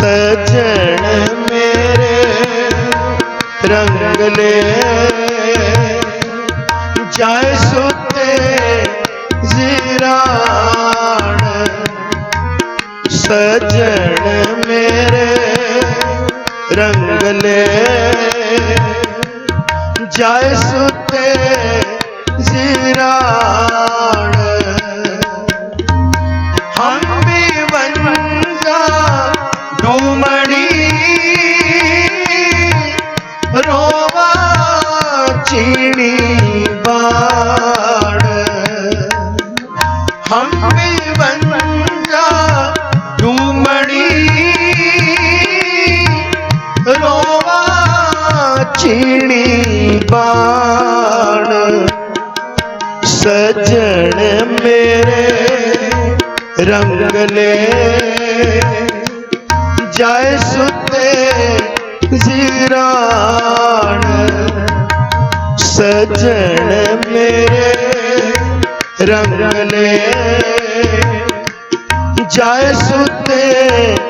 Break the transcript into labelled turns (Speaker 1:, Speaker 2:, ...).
Speaker 1: सजन मेरे रंग ले। जाए सुते जीराण। सजन मेरे रंग ले। जाए सुते ਚੀਣੀ ਬਾੜ ਹੰਮੇ ਵੰਜਾ ਝੂਮੜੀ ਰੋਵਾ ਸਜਣ ਮੇਰੇ ਰੰਗ ਲੈ। ਸੁਤੇ ਜ਼ੀਰਾ सजन मेरे रंग ले जाए सुते